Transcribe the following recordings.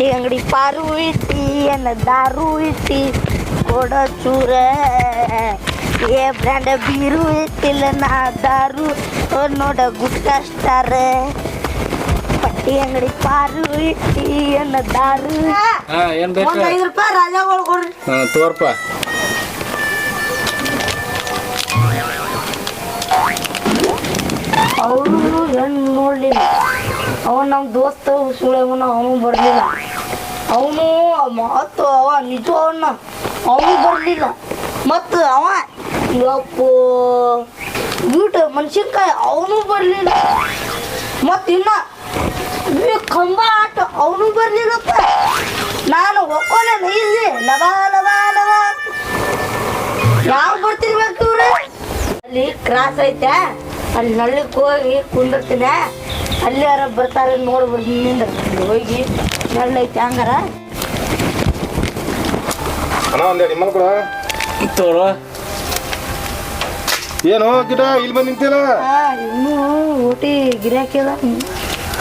ಪಟ್ಟಿ ಅಂಗಡಿ ಪಾರು ಇಟ್ಟಿ ಎನ್ನ ದಾರು ಇಟ್ಟಿ ಕೊಡ ಚೂರ ಏ ಬ್ರ್ಯಾಂಡ್ ಬೀರು ಇಟ್ಟಿಲ್ಲ ನಾ ದಾರು ಓ ನೋಡ ಗುಟ್ಟ ಸ್ಟಾರ ಪಟ್ಟಿ ಅಂಗಡಿ ಪಾರು ಇಟ್ಟಿ ಎನ್ನ ದಾರು ಹಾ ಏನ್ ಬೇಕು ಒಂದ್ ಐದು ರೂಪಾಯಿ ರಾಜಾಗಳು ಕೊಡ್ರಿ ಹಾ ತೋರ್ಪ ಅವರು ಹೆಣ್ಣು ನೋಡ್ಲಿಲ್ಲ ಅವನು ನಮ್ಮ ದೋಸ್ತ ಸುಳೆವನ ಅವನು ಬರಲಿಲ್ಲ. ಅವನು ಮತ್ತು ಅವ ನಿಜ ಅವನ್ನ ಅವನು ಬರಲಿಲ್ಲ. ಮತ್ತು ಅವ, ಯಪ್ಪೋ ಮನ್ಸಿನ್ಕಾಯಿ ಅವನು ಬರಲಿಲ್ಲ. ಮತ್ತು ಇನ್ನ ಕಂಬ ಆಟ ಅವನು ಬರಲಿಲ್ಲಪ್ಪ ನಾನು ಒಕ್ಕೋಲೆ ಇಲ್ಲಿ ಲವ ಲವ ಲವ. ಯಾವ ಬರ್ತಿರ್ಬೇಕು ಇವ್ರು? ಅಲ್ಲಿ ಕ್ರಾಸ್ ಐತೆ, ಅಲ್ಲಿ ನಳ್ಳಿಗೆ ಹೋಗಿ ಕುಂದಿರ್ತೀನಿ. ಅಲ್ಲಿ ಯಾರ ಬರ್ತಾರೆ ನೋಡಿ ಬರ್ದಿಂದ ಹೋಗಿ ನಳ್ಳ ಐತೆ ಹಂಗಾರ. ಅಣ್ಣ ಒಂದೆರಡು ನಿಮ್ಮಲ್ ಕೂಡ. ತೋರು. ಏನು ಗಿಡ ಇಲ್ಲಿ ಬಂದು ನಿಂತಿಲ್ಲ ಆ, ಇನ್ನೂ ಊಟಿ ಗಿರಾಕಿ ಅದ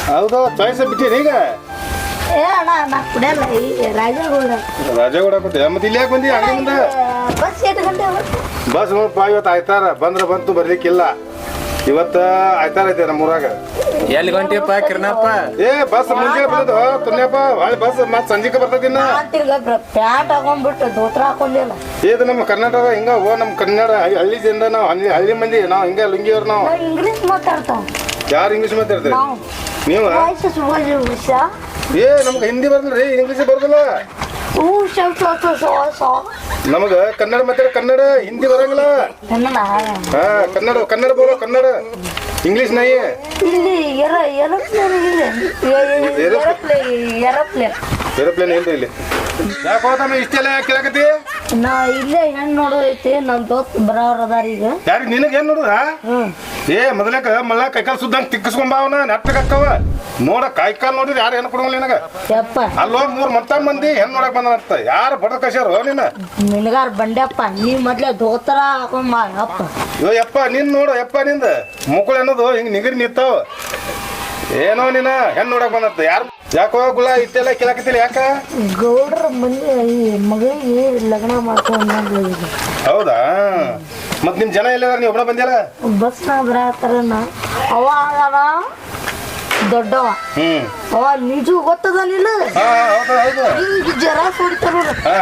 ಹೌದಾ ಚಾಯ್ಸ್ ಬಿಟ್ಟಿರಿ ಈಗ? ಏ ಅಣ್ಣ ನಾ ಕುಡಿಯಲ್ಲ ಈ ರಾಜಗೌಡ. ರಾಜಗೌಡ ಮತ್ತೆ ಇಲ್ಲಿ ಯಾಕೆ ಬಂದಿ ಅಂಗಡಿ ಮುಂದೆ? ಬಸ್ ಎಂಟು ಗಂಟೆ ಬಸ್ ನೋಡಪ್ಪ ಇವತ್ತು ಆಯ್ತಾರ. ಬಂದ್ರೆ ಬಂತು ಬರ್ಲಿಕ್ಕಿಲ್ಲ. ಇವತ್ತ ಆಯ್ತಾರ ಐತೆ ನಮ್ಮ ಊರಾಗ. ಎಲ್ಲಿ ಗಂಟಿಯಪ್ಪ ಕಿರಣಪ್ಪ? ಏ ಬಸ್ ಮುಂಜಾನೆ ಬರ್ತದ ತುನ್ಯಪ್ಪ ಬಾಳ ಬಸ್ ಮತ್ ಸಂಜಿಕ ಬರ್ತದಿನ್ನ ಪ್ಯಾಟ್ ನಾನು ತಿರ್ಗ ಪ್ಯಾಂಟ್ ಹಾಕೊಂಡ್ಬಿಟ್ಟು ದೋತ್ರ ಹಾಕೊಂಡಿಲ್ಲ. ಇದು ನಮ್ಮ ಕರ್ನಾಟಕ ಹಿಂಗ ಓ ನಮ್ಮ ಕನ್ನಡ ಹಳ್ಳಿ- ಜನ ನಾವು ಹಳ್ಳಿ ಹಳ್ಳಿ ಮಂದಿ ನಾವು ಹಿಂಗ ಲುಂಗಿಯವ್ರು ನಾವು. ಇಂಗ್ಲಿಷ್ ಮಾತಾಡ್ತಾವ. ಯಾರು ಇಂಗ್ಲಿಷ್ ಮಾತಾಡ್ತೀರಿ ನಾವು. ನೀವು? ವಾಯ್ಸ್ ಸುಭಾಷ್ ಏ ನಮ್ಗೆ ಹಿಂದಿ ಬರಲ್ರಿ ಇಂಗ್ಲೀಷ್ ಬರೋದಿಲ್ಲ ನಮಗ ಕನ್ನಡ ಮಾತಾಡ ಕನ್ನಡ ಹಿಂದಿ ಬರಂಗಿಲ್ಲ. ಕನ್ನಡ ಕನ್ನಡ ಬರೋ ಕನ್ನಡ. ಇಂಗ್ಲಿಷ್ ನೈ ಇಲ್ಲಿ ಎರ ಏರೋಪ್ಲೇನ್ ಇದೆ. Aeroplane aeroplane. ಏರೋಪ್ಲೇನ್ ಇಲ್ರಿ ಇಲ್ಲಿ? ಯಾಕೆ ಹೋದಮ್ಮ ಇಷ್ಟೆಲ್ಲ ಕೇಳಕತ್ತಿ? ನಾ ಇಲ್ಲೇ ಹೆಣ್ಣು ನೋಡೋದೈತಿ ನಮ್ಮ ದೋಸ್ತ್ ಬರೋರ್ ಅದಾರ ಈಗ. ಯಾರಿಗೆ ನಿನಗೆ ಏನ್ ನೋಡುದ? ಏ ಮೊದಲಕ ಮಳ್ಳ ಕೈಕಾಲು ಸುದ್ದಂಗ್ ತಿಕ್ಕಸ್ಕೊಂಬ ಅವನ ನೆಟ್ಟಗಕ್ಕವ ನೋಡ ಕೈಕಾಲ್ ನೋಡಿದ್ರೆ ಯಾರು ಏನು ಕೊಡಂಗಿಲ್ಲ ನಿನಗ? ಯಪ್ಪ. ಅಲ್ಲೋ ಮೂರ್ ಮತ್ತ ಮಂದಿ ಹೆಣ್ಣು ನೋಡಕ್ ಬಂದಂತ ಯಾರು ಬಡ ಕಶ್ಯಾರ ನೀನ? ನಿನಗಾರ ಬಂಡೆಪ್ಪ ನೀ ಮೊದ್ಲೇ ದೋತರ ಹಾಕೊಂಡ್ ಬಾ ಅಪ್ಪ ಅಯ್ಯೋ ಯಪ್ಪ ನಿನ್ ನೋಡು ಯಪ್ಪ ನಿಂದ. ಮುಕ್ಕಳು ಅನ್ನೋದು ಹಿಂಗ್ ನಿಗರಿ ನಿಂತಾವ. ಏನೋ ನೀನ ಹೆಣ್ಣು ನೋಡಕ್ ಬಂದಂತ ಯಾರು ಯಾಕೋ ಗುಳ ಇಟ್ಟೆಲ್ಲ ಕೇಳಕತ್ತಿಲ್ಲ ಯಾಕ? ಗೌಡ್ರ ಮನೆ ಈ ಮಗಳಿಗೆ ಲಗ್ನ ಮಾಡ್ಕೊಂಡ್ ಹೌದಾ? ಮತ್ ನಿಮ್ ಜನ ಎಲ್ಲ ನೀವು ಒಬ್ಬನ ಬಂದ್ಯಾರ ಬಸ್ನಾಗ ಬರತ್ತಾರನ ಅವ ಅದಾನ ದೊಡ್ಡವ. ಹ್ಮ್. ಅವ ನಿಜು ಗೊತ್ತದ ನಿಲ್ಲ ಹಾ ಹೌದು ಜರ ಹಾ.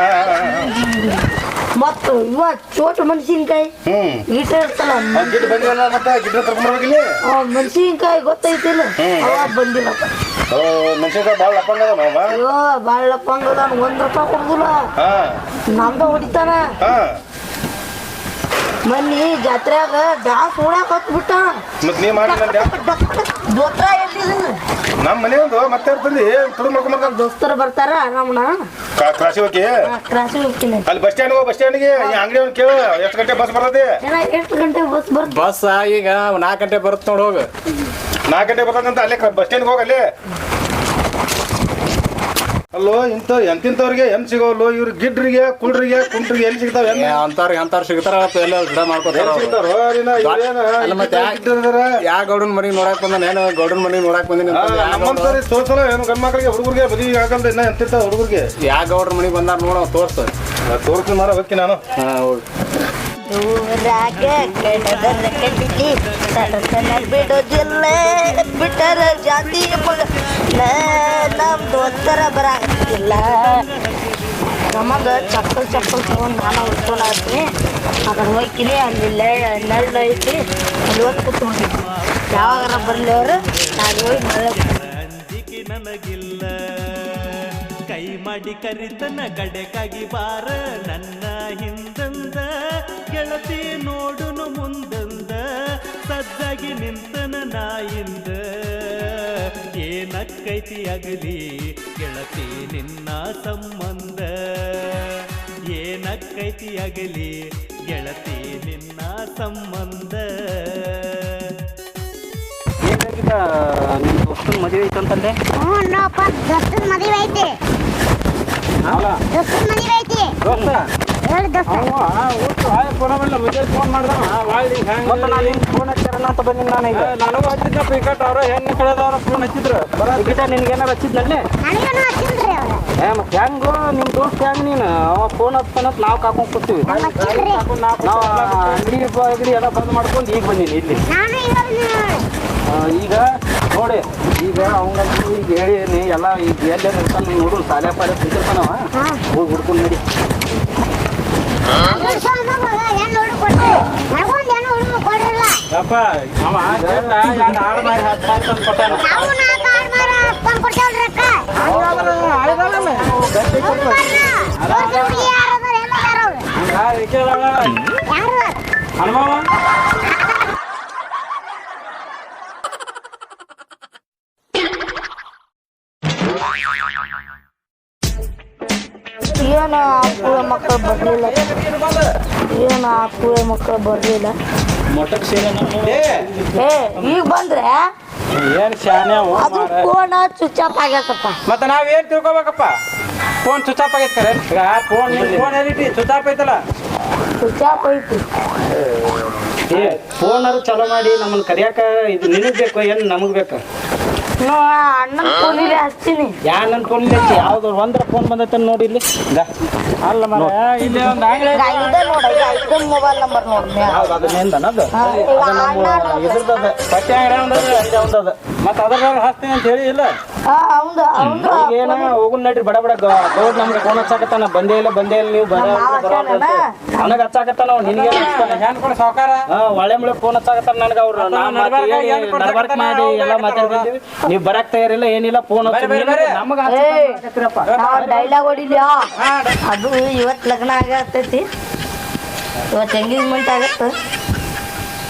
ಮತ್ತು ಇವ ಚೋಟ ಮೆಣಸಿನ್ಕಾಯಿ ಹ್ಮ್ ಈಟ ಇರ್ತಲ್ಲ ಅವ್ನ್ ಗಿಡ ಬಂದಿರಲ್ಲ ಮತ್ತ ಗಿಡ ಕರ್ಕೊಂಡ್ಬರ್ಬೇಕಿಲ್ಲ ಅವ ಮೆಣಸಿನ್ಕಾಯಿ ಗೊತ್ತೈತಿಲ್ಲ ಬಂದಿಲ್ಲ ಓ ಮೆಣಸಿನ್ಕಾಯಿ ಭಾಳ ಲಪ್ಪಂಗ ಅದಾವ ಅಯ್ಯೋ ಒಂದ್ ರೂಪಾಯಿ ಕೊಡುದಿಲ್ಲ ಹಾ ನಮ್ದ ಹೊಡಿತಾನ ಹಾ ಮನ್ನಿ ಜಾತ್ರೆಯಾಗ ಡಾನ್ಸ್ ನೋಡಕ್ ಹತ್ಬಿಟ್ಟ ಮತ್ ನೀ ಮಾಡಿ ದೋತ್ರ ನಮ್ಮ ಮನೆ ಒಂದು ಮತ್ತೆ ತಂದಿ ಬಂದಿ ಮಕ್ಕ ಮಕ್ಕ ದೋಸ್ತರು ಬರ್ತಾರ ಆರಾಮಣ ಕ್ರಾಸಿ ಹೋಗಿ? ಕ್ರಾಸಿ ಹೋಗ್ತೀನಿ. ಅಲ್ಲಿ ಬಸ್ ಸ್ಟ್ಯಾಂಡ್ ಬಸ್ ಸ್ಟ್ಯಾಂಡ್ಗೆ ಈ ಅಂಗಡಿ ಅವ್ನು ಕೇಳು ಎಷ್ಟು ಗಂಟೆ ಬಸ್ ಬರ್ತದೆ? ಎಷ್ಟು ಗಂಟೆ ಬಸ್ ಬರ್ತ ಬಸ್ ಈಗ ನಾಲ್ಕು ಗಂಟೆ ಬರುತ್ತೆ ನೋಡ್ ಹೋಗು. ನಾಲ್ಕು ಗಂಟೆ ಬರ್ತದಂತ ಅಲ್ಲೇ ಬಸ್ ಸ್ಟ್ಯಾಂಡ್ಗೆ ಹೋಗಿ ಅಲ್ಲೇ ಇಂಥ ಎಂತಿಂತವ್ರಿಗೆ ಎಂ ಸಿಗೋಲ್ಲು ಇವ್ರ ಗಿಡ್ರಿಗೆ ಕುಳ್ರಿಗೆ ಕುಂಟ್ರಿಗೆ ಎಲ್ಲಿ ಸಿಗ್ತಾವ ಅಂತಾರ ಅಂತಾರ ಸಿಗ್ತಾರ ಎಲ್ಲ ಗಿಡ ಮಾಡ್ಕೊತಾರ ಎಲ್ಲಿ ಸಿಗ್ತಾರೋ? ನೀನ ಇವ್ರೇನ ಅಲ್ಲ ಮತ್ತೆ ಯಾ- ಗಿಡ್ಡದಾರ? ಯಾ ಗೌಡನ್ ಮನಿ ನೋಡಕ್ ಬಂದ ಏನು ಗೌಡನ್ ಮನಿ ನೋಡಕ್ ಬಂದಿನಿ ಆ, ನಮ್ಮಂತವ್ರಿಗೆ ತೋರ್ಸಲ್ಲ ಏನು ಗಂಡ್ ಮಕ್ಕಳಿಗೆ ಹುಡುಗರಿಗೆ ಬದಿ ಆಗಲ್ದ ಇನ್ನ ಎಂತಿರ್ತಾವ ಹುಡುಗರಿಗೆ. ಯಾವ ಗೌಡ್ರ ಮನೆಗೆ ಬಂದಾರ ನೋಡ ತೋರ್ಸ. ತೋರ್ಸ್ತೀನಿ ಮಾರ ಹೋಗಿ ನಾನು. ಹಾ ಹೋಗಿ. ದೂರಾಗ ಕೆಡದರ ಕಡ್ಲಿ ತಡತನ ಬಿಡೋದಿಲ್ಲ. ಬಿಟ್ಟರ ಜಾತಿ ನಮ್ಮ ನಮ್ ದೋಸ್ತರ ಬರಾಕಿಲ್ಲ ನಮಗೆ ಚಪ್ಪಲ್ ಚಪ್ಪಲ್ ತೊಗೊಂಡು ನಾನು ಉಟ್ಕೊಂಡು ಹಾಕ್ತೀನಿ ಅದನ್ನ ಹೋಗ್ತೀನಿ ಅಲ್ಲಿ ನೆರಳು ಐತಿ. ಅಲ್ಲಿ ಹೋಗಿ ಕೂತ್ಕೊಂಡಿದ್ವಿ. ಯಾವಾಗಾರ ಬರಲಿ ಅವರು, ನಾನು ಹೋಗಿ ಮಳೆ ನನಗಿಲ್ಲ. ಮಾಡಿ ಕರಿತನ ಕಡೆಗಾಗಿ ಬಾರ ನನ್ನ ಹಿಂದಂದ. ಗೆಳತಿ ನೋಡುನು ಮುಂದಂದ. ಸದ್ದಾಗಿ ನಿಂತನ ನಾಯಿಂದ ಏನಕ್ಕೈತಿ ಅಗಲಿ ಗೆಳತಿ ನಿನ್ನ ಸಂಬಂಧ. ಏನಕ್ಕೈತಿ ಅಗಲಿ ಗೆಳತಿ ನಿನ್ನ ಸಂಬಂಧ. ನಿಮ್ಮ ದೋಸ್ತನ ಮದುವೆ ಐತಂತಂದೆ ಹ್ಞೂ ನೋಪ್ಪ ದೋಸ್ತನ ಮದುವೆ ಐತಿ. ಹೆಂಗೋ ನಿಮ್ಮ ದೋಸ್ತ ಹೆಂಗ್ ನೀನು? ಅವ ಫೋನ್ ನಾವು ಕಾಕೊಂಡ್ ಕೂತೀವಿ. ನಾವು ಅಂಗಡಿ ಅಂಗಡಿ ಎಲ್ಲ ಬಂದ್ ಮಾಡ್ಕೊಂಡು ಈಗ ಬಂದೀನಿ ಇಲ್ಲಿ. ನಾನು ಇವಾಗ ಆ, ಈಗ ನೋಡಿ ಈಗ ಅವಂಗ ಈಗ ಹೇಳೀನಿ ಎಲ್ಲ ಈಗ ಎಲ್ಲಿ ಇರ್ತಾನೆ ನೋಡು ಸಾಲೆ ಪಾಲೆ ಸಿಕ್ಕಿರ್ತಾನವ ಹೋಗಿ ಹುಡ್ಕೊಂಡು ನಡಿ. ಅವ ಆಡು ಮಾರಿ ಹತ್ತು ಸಾವಿರ ತಂದು ಕೊಟ್ಟಾನ? ನಾವು ನಾಲ್ಕು ಆರು ಮಾರ ತಂದು ಕೊಡ್ತೇವ್ರಿ ಅಕ್ಕ ಹುಡುಗಿ ಯಾರು ಅದಾರ ಎಲ್ಲ ಅದಾರ ಅವ್ರು ಯಾರು ಅದಾರ? ಹನುಮವ ಏನು ಆ ಕೂಳೆ ಮಕ್ಕಳು ಬರಲಿಲ್ಲ? ಏನು ಆ ಕೂಳೆ ಮಕ್ಕಳು ಬರಲಿಲ್ಲ? ಏ ಈಗ ಬಂದ್ರೆ? ಏನು ಶಾನೆ ಅದು. ಫೋನ್ ಸ್ವಿಚ್ ಆಫ್ ಆಗ್ಯಾಕಪ್ಪ ಮತ್ತೆ ನಾವೇನ್ ತಿಳ್ಕೊಬೇಕಪ್ಪ? ಫೋನ್ ಸ್ವಿಚ್ ಆಫ್ ಆಗೈತೆ ಕರೆ. ಈಗ ಫೋನ್ ಫೋನ್ ಏನಿಟ್ಟಿ ಸ್ವಿಚ್ ಆಫ್ ಐತಲ್ಲ? ಸ್ವಿಚ್ ಆಫ್ ಐತಿ. ಏ ಫೋನಾರು ಚಲೋ ಮಾಡಿ ನಮ್ಮನ್ನ ಕರಿಯಾಕ ಇದು ನಿನಗ್ ಬೇಕು ಏನು ನಮಗ್ ಬೇಕು? ಅಣ್ಣನ ಫೋನಿಗೆ ಹಚ್ತೀನಿ. ಯಾ ನನ್ನ ಫೋನ್ ಯಾವ್ದು ಒಂದ್ರ ಫೋನ್ ಬಂದೈತೆ ನೋಡಿ ಇಲ್ಲಿ. ಇದ. ಅಲ್ಲ ಮರ ಇಲ್ಲಿ ಒಂದು ಆಂಗ್ಲ ಇದೆ ನೋಡಿ ಮೊಬೈಲ್ ನಂಬರ್ ನೋಡಿ ಯಾವ್ದು ಅದು ನಿಂದನದು ಇದ್ರದ್ದು ಒಂದದ ಇದೆ ಒಂದದ. ಮತ್ತೆ ಅದ್ರಾಗ ಹಾಕ್ತೀನಿ ಅಂತ ಹೇಳಿ ಇಲ್ಲ? ಅವಂದು ಅವಂದು ಏನ ಹೋಗುನ್ ನಡ್ರಿ ಬಡ ಬಡ ಗೌಡ್ ನಮ್ಗೆ ಫೋನ್ ಹಚ್ಚಾಕತ್ತಾನ ಬಂದೇ ಇಲ್ಲ ಬಂದೇ ಇಲ್ಲ ನೀವು ಬರ ನನಗೆ ಹಚ್ಚಾಕತ್ತಾನ ನಿನಗೆ ಕೊಡ ಸಾವುಕಾರ? ಒಳ್ಳೆ ಮಳೆ ಫೋನ್ ಹಚ್ಚಾಕತ್ತಾನ ನನಗೆ ಅವ್ರು. ನಡ್ಬರ್ಕ್ ಮಾಡಿ ಎಲ್ಲ ಮಾತಾಡ್ತಿದ್ದೀವಿ ನೀವು ಬರಕ್ ತಯಾರಿಲ್ಲ ಏನಿಲ್ಲ ಫೋನ್ ನಮಗೆ ಡೈಲಾಗ್ ಹೊಡಿಲ್ಯಾ? ಅದು ಇವತ್ತು ಲಗ್ನ ಆಗತ್ತೈತಿ ಇವತ್ತು ಎಂಗೇಜ್ಮೆಂಟ್ ಆಗತ್ತೆ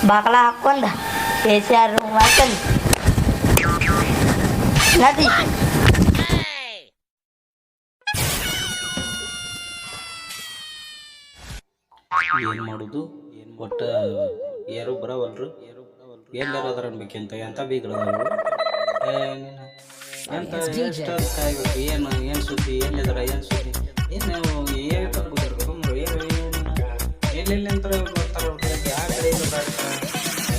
ಬಾಕಲ ಹಾಕೊಂಡ ಎ ಸಿ ಆರ್ ಮಾಡ್ಕೊಂಡು ನಡಿ ಏನು ಮಾಡೋದು? ಒಟ್ಟು ಯಾರು ಬರವಲ್ರು? ಎಲ್ಲಾರ ಅದಾರ ಅನ್ಬೇಕಂತ ಎಂತ? ಬೀಗ್ರದವರು ಎಂತ ಎಷ್ಟು ಕಾಯ್ಬೇಕು? ಏನು ಏನು ಸುದ್ದಿ? ಎಲ್ಲಿದಾರ ಏನು ಸುದ್ದಿ? ಏನು ಏನು ಗೊತ್ತಿರ್ಬೇಕು ಏನು ಎಲ್ಲೆಲ್ಲಿ ಅಂತ ಬರ್ತಾರ ಆ ಕಡೆ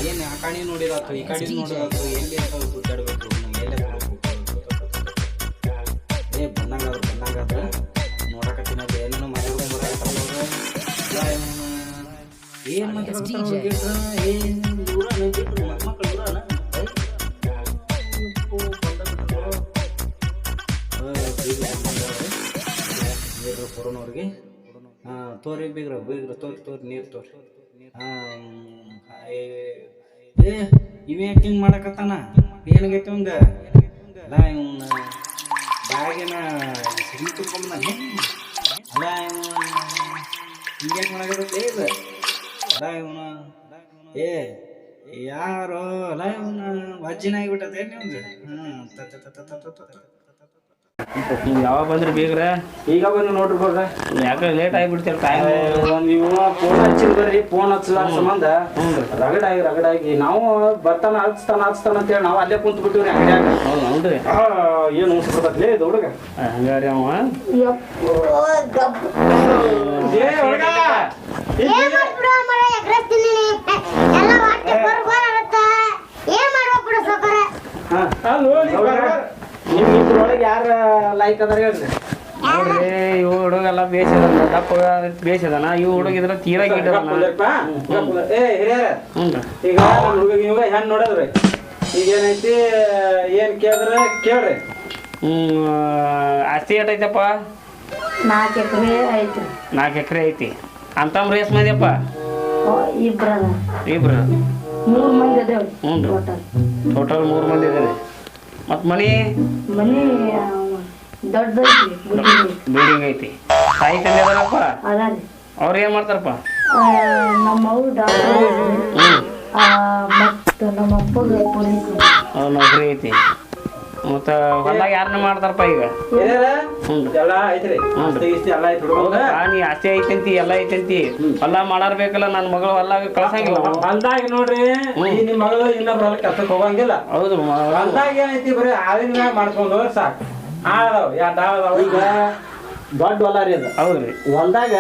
ಏನು ಆ ಕಾಣಿ ನೋಡಿದಾತು ಈ ಕಾಣಿ ನೋಡಿದಾತು ಎಲ್ಲಿ ಅಂತ ಏನ್ DJ. ಹಾಂ ತೋರಿ ಬೀಗ್ರ ಬೀಗ್ರ ತೋರಿ ತೋರಿ ನೀರು ತೋರಿ. ಹಾಂ ಏ ಇವ ಯಾಕೆ ಹಿಂಗೆ ಮಾಡಕತ್ತಾನ? ಏನಾಗೈತಿ ಒಂದು ಅಲ್ಲ ಇವನ್ನ ಬಾಗಿನ ಸಿಗಿ ತುಂಬ್ಕೊಂಬ ಅಲ್ಲ ಇವ ಹಿಂಗ್ಯಾಕೆ ಮಾಡಕತ್ತೈತೆ ಇದು ಇವನ ಏ ಯಾರೋ ಅಲ್ಲ ಇವನ ವಜ್ಜಿನ ಆಗಿಬಿಟ್ಟದೆ ನಿಮ್ಗೆ ಹ್ಮ್ ತ ತ ತ ತ ತ ತ ತ. ನೀವು ಯಾವಾಗ ಬಂದ್ರಿ ಬೀಗ್ರ ಈಗ ಬಂದು ನೋಡ್ರಿ ಬರ್ರ ಯಾಕ ಲೇಟ್ ಆಗಿಬಿಡ್ತೀರ ಟೈಮ್ ನೀವು ಫೋನ್ ಹಚ್ಚಿದ್ ಬರ್ರಿ ಫೋನ್ ಹಚ್ಚಲಾರ ಸಂಬಂಧ ರಗಡಾಗಿ ರಗಡಾಗಿ ನಾವು ಬರ್ತಾನ ಹಚ್ತಾನ ಹಚ್ತಾನ ಅಂತೇಳಿ ನಾವು ಅಲ್ಲೇ ಕುಂತ ಬಿಟ್ಟಿವ್ರಿ ಅಂಗಡ್ಯಾಗ ಹೌದು ಹೌದ್ರಿ ಆ, ಏನು ಉಣ್ಸ್ಕೊತತ್ಲೇ ಇದು ಹುಡುಗ ಹಂಗಾರಿ ಅವ ಯಪ್ಪೋ ಗಬ್ ಏ ಹುಡುಗ ಏನ್ ಮಾಡ್ಬಿಡು ಮರ ಎಗ್ರೆಸ್ ತಿಂದಿನಿ ಎಲ್ಲ ಹೊಟ್ಟೆ ಬರ್ ಬರ್ ಆಗತ್ತ. ಏನ್ ಮಾಡ್ಬೇಕು ಬಿಡು ಸಾಕಾರ? ನಿಮ್ ಇದ್ರೊಳಗೆ ಯಾರ ಲೈಕ್ ಅದಾರ ಹೇಳ್ರಿ. ನೋಡ್ರಿ ಇವು ಹುಡುಗೆಲ್ಲ ಬೇಸದನ ದಪ್ಪ ಬೇಸದನ ಇವು ಹುಡುಗ ಇದ್ರ ತೀರಾ ಹಿರಿಯರ ಈಗ ನಮ್ಮ ಹುಡುಗ ಇವಾಗ ಹೆಂಗೆ ನೋಡದ್ರಿ. ಈಗ ಏನೈತಿ ಏನ್ ಕೇಳಿದ್ರ ಕೇಳ್ರಿ. ಆಸ್ತಿ ಏಟೈತಪ್ಪ ನಾಲ್ಕು ಎಕರೆ ಐತಿ ನಾಲ್ಕು ಎಕರೆ ಐತಿ. ಅಂತಮ್ ರೇಸ್ ಮಂದಿಯಪ್ಪ ಇಬ್ರ ಇಬ್ರ? ಮೂರು ಮಂದಿ ಅದೇವ್ರಿ ಹ್ಞೂ ಟೋಟಲ್ ಮೂರು ಮಂದಿ ಇದ್ದಾರೆ ಮತ್ತು ಮನಿ? ಮನೆ ದೊಡ್ಡ ಬಿಲ್ಡಿಂಗ್ ಐತಿ. ತಾಯಿ ತಂದೆ ಅದಾರಪ್ಪ? ಅದ ರೀ ಅವ್ರು ಏನು ಮಾಡ್ತಾರಪ್ಪ? ನಮ್ಮ ಅವ್ವ ಡಾಕ್ಟರ್ ಮತ್ತು ನಮ್ಮ ಅಪ್ಪಗೆ ಪೊಲೀಸ್ ಅವ್ರ ನೌಕರಿ ಐತಿ. ಮತ್ತು ಹೊಲ್ದಾಗ ಯಾರನ್ನ ಮಾಡ್ತಾರಪ್ಪ ಈಗ? ಎಲ್ಲ ಐತ್ರಿ. ಎಲ್ಲ ಐತಿ ಹುಡುಗ ಹೌದಾ? ನೀ ಆಸ್ತಿ ಐತಂತಿ ಎಲ್ಲ ಐತಂತಿ. ಹೊಲ ಮಾಡಾರ್ ಬೇಕಲ್ಲ ನನ್ನ ಮಗಳು ಹೊಲ್ದಾಗ ಕಳ್ಸಂಗಿಲ್ಲ. ಹೊಲ್ದಾಗ ನೋಡ್ರಿ ಈ ನಿಮ್ ಮಗಳು ಇನ್ನೊಬ್ರ ಹೊಲ ಕೆಲ್ಸಕ್ಕೆ ಹೋಗಂಗಿಲ್ಲ. ಹೌದು ಹೊಲ್ದಾಗ ಏನೈತಿ ಬರೀ ಮ್ಯಾಗ ಮಾಡ್ಕೊಂಡು ಹೋದ್ರೆ ಸಾಕು. ಆಳದಾವ ಎರಡು ಆಳದಾವ ಈಗ ದೊಡ್ಡ ಹೊಲ ರೀ ಅದು. ಹೌದ್ರಿ. ಹೊಲ್ದಾಗ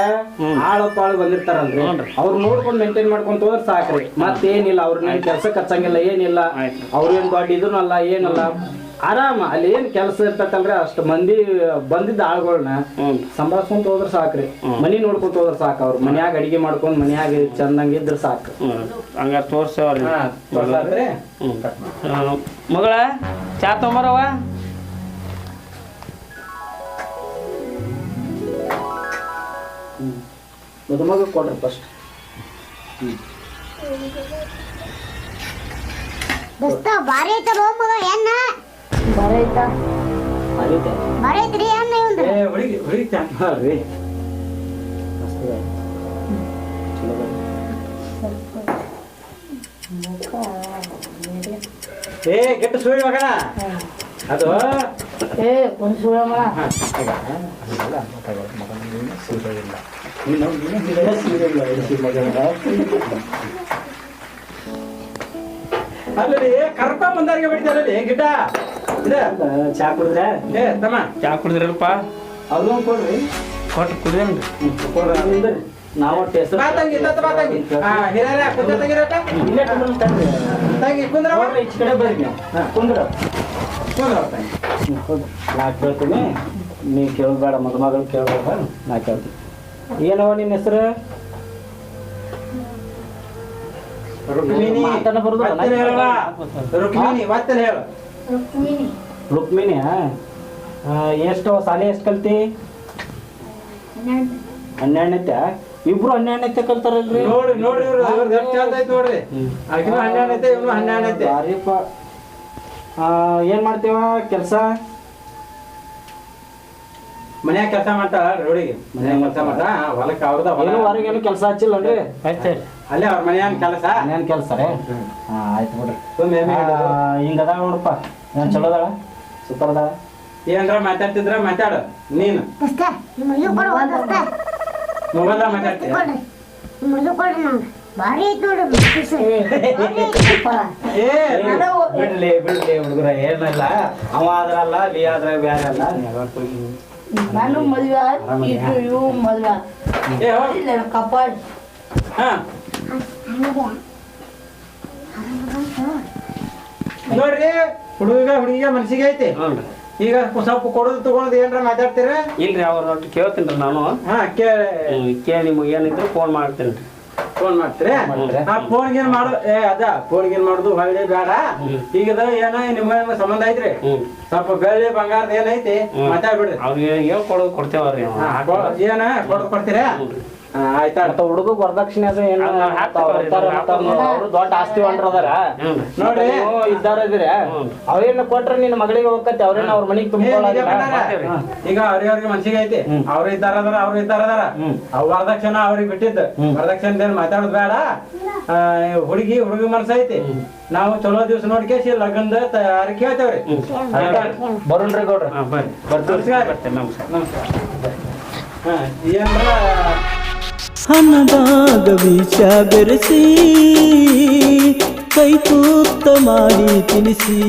ಆಳು ಪಾಳು ಬಂದಿರ್ತಾರಲ್ರಿ. ಅವ್ರು ನೋಡ್ಕೊಂಡು ಮೇಂಟೈನ್ ಮಾಡ್ಕೊಂತ ಹೋದ್ರೆ ಸಾಕ್ರಿ. ಮತ್ತೇನಿಲ್ಲ ಅವ್ರನ್ನ ಕೆಲ್ಸಕ್ಕೆ ಹಚ್ಚಂಗಿಲ್ಲ ಏನಿಲ್ಲ. ಅವ್ರೇನು ಅವ್ರೇನ್ ದೊಡ್ಡ ಇದನ್ನಲ್ಲ ಏನಲ್ಲ. ಆರಾಮ ಅಲ್ಲಿ ಏನ್ ಕೆಲಸ ಇರ್ತೈತಲ್ರಿ ಅಷ್ಟು ಮಂದಿ ಬಂದಿದ್ದ ಆಳುಗಳನ್ನ ಸಂಭಾಳ್ಸ್ಕೊಂತ ಹೋದ್ರ ಸಾಕ್ರಿ. ಮನಿ ನೋಡ್ಕೊಂತ ಹೋದ್ರ ಸಾಕು ಅವ್ರು. ಮನ್ಯಾಗ ಅಡಿಗೆ ಮಾಡ್ಕೊಂಡ್ ಮನ್ಯಾಗ ಚಂದಂಗ ಇದ್ರ ಸಾಕು. ಹಂಗ ತೋರ್ಸವ್ರಿ? ಮಗಳ ಚಾ ತೊಂಬರವ ಮದುಮಗ ಕೊಡ್ರಿ ಫಸ್ಟ್ ದೋಸ್ತ ಬಾರಿ ಐತಲ್ಲ ಮಗ ಎಣ್ಣ ಬರೈತಾ? ಆಗೈತೆ ಬಾರಿ ಐತ್ರಿ ಇವಂದ್ರ ಏ ಹುಡುಗಿ ಹುಡುಗಿ ಚಾ ರೀ ಏ ಕೆಟ್ಟ ಸುಳಿ ಮಗನ. ಅದು? ಏ ಒಂದು ಸುಳ್ಳ ಮಗ. ಅಲ್ಲಿ ಕರ್ಪ ಬಂದಾರಿಗೆ ಬಿಡ್ತಾರಲ್ಲಿ ಗಿಡ್ಡ ಇದ ಚಾ ಕುಡಿದ್ರೆ? ಏ ತಮ್ಮ. ಚಾ ಕುಡಿದ್ರಲ್ಪ ಅದು ಕೊಡ್ರಿ. ಕೊಟ್ಟು ಕುಡಿದೇನ್ರಿ ಕೊಡ್ರಿ ನಾವು ಟೇಸ್ಟ್ ಬಾ ತಂಗಿ ತತ್ತ ಬಾ ತಂಗಿ. ಹಾ ಹಿರಿಯರ ಕುಂತ ತಂಗಿರಟ ಇಲ್ಲೇ ಕುಂದ್ರಲ್ಲ ತಡ್ರಿ. ತಂಗಿ ಕುಂದ್ರ ನೋಡ್ರಿ, ಈಚೆ ಕಡೆ ಬರ್ರಿ ಕುಂದ್ರ. ಕುಂದ್ರ ತಂಗಿ. ಹ್ಮ್, ಕುಂದ್ರ. ನಾ ಕೇಳ್ತೀನಿ. ನೀ ಕೇಳಬೇಡ ಮದುಮಗಳು ಕೇಳಬೇಡ. ನಾ ಕೇಳ್ತೀನಿ. ಏನವ ನಿನ್ನ ಹೆಸರು? ರುಕ್ಮಿಣಿ. ಬರುದಿಲ್ಲ, ಹೇಳವ ರುಕ್ಮಿಣಿ ಮತ್ತೆ ಹೇಳು. ರುಕ್ಮಿಣಿ. ರುಕ್ಮಿಣಿ ಎಷ್ಟು ಸಾಲಿ ಎಷ್ಟು ಕಲ್ತಿ? ಹನ್ನೆರಡನೇತೆ ಇಬ್ರು ಹನ್ನೆರಡನೇ ಕಲ್ತಾರಲ್ರಿ? ನೋಡಿ ನೋಡಿ ಇವ್ರು ಇವ್ರದ್ದು ಎಷ್ಟು ಚಂದ ಐತಿ ನೋಡ್ರಿ. ಆಕಿನೂ ಹನ್ನೆರಡು ಐತೆ ಇವನು ಹನ್ನೆರಡು ಐತೆ ಬಾರಿಪ್ಪ ಆ, ಏನ್ ಮಾಡ್ತೀವ ಕೆಲಸ? ಮನ್ಯಾಗ ಕೆಲಸ ಮಾಡ್ತಾರ ರೋಡಿಗೆ. ಮನ್ಯಾಗ ಕೆಲಸ ಮಾಡ್ತಾಳ ಹಾ, ಹೊಲಕ್ಕೆ ಅವ್ರದ ಹೊರಗೇನು ಕೆಲಸ ಹಚ್ಚಿಲ್ಲನ್ರಿ ಆಯ್ತು ಅಲ್ಲೇ ಅವ್ರ ಮನ್ಯಾಗ ಕೆಲಸ? ಮನೇನ್ ಕೆಲಸ ರೀ? ಹಾ ಆಯ್ತು ಬಿಡ್ರಿ. ಹಿಂಗದ ನೋಡಪ್ಪ. ಏನ್ ಚಲೋ ಅದಾಳ? ಸೂಪರ್ ಅದಾಳ? ಏನ್ರ ಮಾತಾಡ್ತಿದ್ರ ಮಾತಾಡು ನೀನು. ಮೊಬೈಲ್ ಮಾತಾಡ್ತೀಯ? ಭಾರಿ ಬಿಡ್ಲಿ ಬಿಡ್ಲಿ ಹುಡುಗರ ಏನಲ್ಲ. ಅವ ಆದ್ರಲ್ಲ ನೀ ಆದ್ರ ಬೇರೆ ಅಲ್ಲ. ನಾನು ಮದ್ವೆ ಇದು ಇವು ಮದ್ವೆ. ಏ ಹೋಗ್. ಇಲ್ಲ ಕಪಾಡ್. ನೋಡ್ರಿ ಹುಡುಗ ಹುಡುಗಿಗ ಮನಸ್ಸಿಗೆ ಐತಿ. ಈಗ ಸ್ವಲ್ಪ ಕೊಡೋದು ತಗೊಳೋದು ಏನ್ರ ಮಾತಾಡ್ತೀರ? ಇಲ್ರಿ ಅವ್ರ ಕೇಳ್ತೀನಿ ನಾನು. ಹಾ ಕೇಳಿ. ಕೇಳಿ ನಿಮ್ಗೆ ಏನಿದ್ರು ಫೋನ್ ಮಾಡ್ತೀನಿ ಫೋನ್ ಮಾಡ್ತೀರಿ? ಆ ಫೋನ್ ಗೇನ್ ಮಾಡು. ಏ ಅದ ಫೋನ್ ಏನ್ ಮಾಡುದು ಹೊಳ್ಳಿ ಬೇಡ. ಈಗ ಏನ ನಿಮ್ಮ ಸಂಬಂಧ ಐತ್ರಿ. ಸ್ವಲ್ಪ ಬೆಳ್ಳಿ ಬಂಗಾರದ ಏನೈತಿ. ಮಾತಾಡ್ಬಿಡ್ರಿ. ಅವ್ರಿಗೆ ಹೇಳ್ಕೊಡೋದು ಕೊಡ್ತೇವ್ರಿ ಏನ ಕೊಡೋದು ಕೊಡ್ತೀರಾ? ಆಯ್ತಾ ಹುಡುಗ ವರದಕ್ಷಿಣೆ ಅದು ಏನು. ಅವರು ದೊಡ್ಡ ಆಸ್ತಿ ಅದಾರ. ನೋಡಿ ನೋಡ್ರಿ. ಇದ್ದಾರ ಇದ್ರೆ. ಅವ್ರೇನ ಕೊಟ್ರೆ ನಿನ್ನ ಮಗಳಿಗೆ ಹೋಗತ್ತೆ ಅವ್ರೇನ ಅವ್ರ ಮನಿಗೆ ತುಂಬಿಕೊಳ್ಳೋದಿಲ್ಲ ಈಗ ಅವ್ರಿಗೆ ಮನ್ಸಿಗೆ ಐತಿ. ಅವ್ರ ಅವ್ರು ಇದ್ದಾರ ಅದಾರ ಅವ್ರು ಇದ್ದಾರ ಅದಾರ. ಅವ್ ವರದಕ್ಷಿಣ ಅವ್ರಿಗೆ ಬಿಟ್ಟಿದ್ದು. ವರದಕ್ಷಿಣೆ ಮಾತಾಡೋದು ಬೇಡ. ಹುಡುಗಿ ಹುಡುಗಿ ಮನಸ್ಸ ಐತಿ. ನಾವು ಚಲೋ ದಿವಸ ನೋಡ್ಕೇಸಿ ಲಗ್ನದ ತಯಾರಿ ಕೇಳ್ತೇವ್ರಿ? ಬರೋಣ್ರಿ ಗೌಡ್ರಿ. ಬರ್ತೀವಿ ನಮಸ್ಕಾರ. ಬರ್ತೇನೆ ನಮಸ್ಕಾರ ನಮಸ್ಕಾರ. ಹಾ ಏನ್ರ ಹಣದಾಗ ವಿಷ ಬೆರೆಸಿ ಕೈ ತೂಕ್ತ ಮಾಡಿ ತಿನಿಸಿ.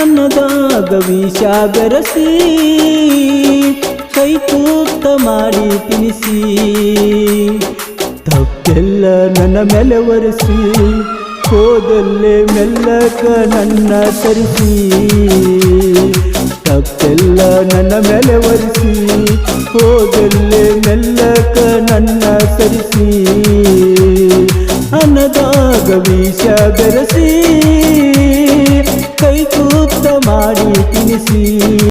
ಅನ್ನದಾಗ ವಿಷ ಬೆರೆಸಿ ಕೈ ತೂಕ್ತ ಮಾಡಿ ತಿನಿಸಿ. ತಪ್ಪೆಲ್ಲ ನನ್ನ ಮೇಲೆ ಒರೆಸಿ, ಹೋದಲ್ಲೇ ಮೆಲ್ಲಕ ನನ್ನ ಸರಿಸಿ ತಪ್ಪೆಲ್ಲ ನನ್ನ ಮೇಲೆ ಒರೆಸಿ, ಹೋದಲ್ಲೇ ಮೆಲ್ಲಕ ನನ್ನ ಸರಿಸಿ. ಅನ್ನದಾಗ ವಿಷ ಬೆರೆಸಿ, ಕೈ ಕೂಪ್ತ ಮಾಡಿ ತಿನಿಸಿ.